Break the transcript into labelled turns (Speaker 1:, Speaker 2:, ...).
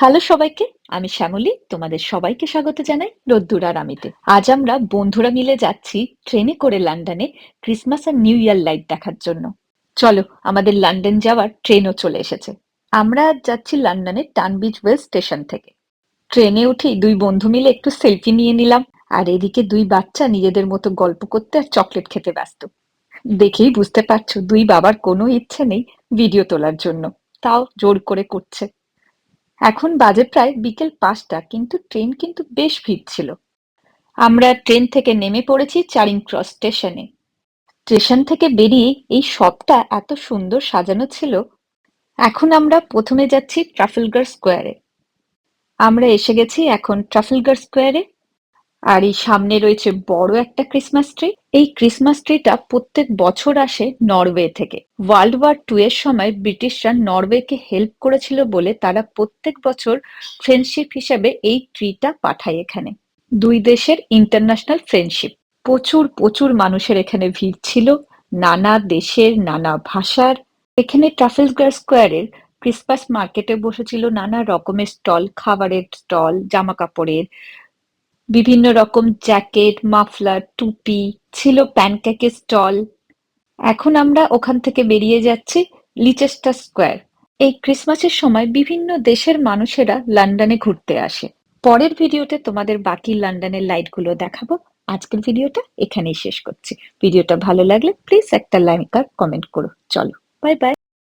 Speaker 1: Hello সবাইকে, আমি শ্যামলী, তোমাদের সবাইকে স্বাগত জানাই রোদ্দুর আমিতে। আজ আমরা বন্ধুরা মিলে যাচ্ছি ট্রেনে করে লন্ডনে ক্রিসমাস আর নিউ ইয়ার লাইট দেখার জন্য। চলো, আমাদের লন্ডন যাওয়ার ট্রেনও চলে এসেছে। আমরা যাচ্ছি লন্ডনের টানবিচ ওয়েল স্টেশন থেকে। ট্রেনে উঠেই দুই বন্ধু মিলে একটু সেলফি নিয়ে নিলাম, আর এদিকে দুই বাচ্চা নিজেদের মতো গল্প করতে আর চকলেট খেতে ব্যস্ত। দেখেই বুঝতে পারছ, দুই বাবার কোনো ইচ্ছে নেই ভিডিও তোলার জন্য। তাও জোর করে করছে। এখন বাজে প্রায় বিকেল পাঁচটা, কিন্তু ট্রেন কিন্তু বেশ ভিড় ছিল আমরা ট্রেন থেকে নেমে পড়েছি চারিং ক্রস স্টেশনে। স্টেশন থেকে বেরিয়ে এই শপটা এত সুন্দর সাজানো ছিল। এখন আমরা প্রথমে যাচ্ছি ট্রাফেলগার স্কোয়ারে। আমরা এসে গেছি এখন ট্রাফেলগার স্কোয়ারে। আর এই সামনে রয়েছে বড় একটা ক্রিসমাস ট্রি এই ক্রিসমাস ট্রিটা প্রত্যেক বছর আসে নরওয়ে থেকে। ওয়ার্ল্ড ওয়ার টু এর সময় ব্রিটিশরা নরওয়েকে হেল্প করেছিল বলে তারা প্রত্যেক বছর ফ্রেন্ডশিপ হিসেবে এই ট্রিটা পাঠায় এখানে। দুই দেশের ইন্টারন্যাশনাল ফ্রেন্ডশিপ প্রচুর প্রচুর মানুষের এখানে ভিড় ছিল। নানা দেশের, নানা ভাষার। এখানে ট্রাফেলগার স্কোয়ারের ক্রিসমাস মার্কেটে বসেছিল নানা রকমের স্টল খাবারের স্টল জামা কাপড়ের বিভিন্ন রকম জ্যাকেট, মাফলার, টুপি, ছিল প্যানকেকের স্টল। এখন আমরা ওখান থেকে বেরিয়ে যাচ্ছি লিচেস্টার স্কোয়ার। এই ক্রিসমাসের সময় বিভিন্ন দেশের মানুষেরা লন্ডনে ঘুরতে আসে। পরের ভিডিওতে তোমাদের বাকি লন্ডনের লাইটগুলো দেখাবো। আজকের ভিডিওটা এখানেই শেষ করছি। ভিডিওটা ভালো লাগলে প্লিজ একটা লাইক আর কমেন্ট করো। চলো, বাই বাই।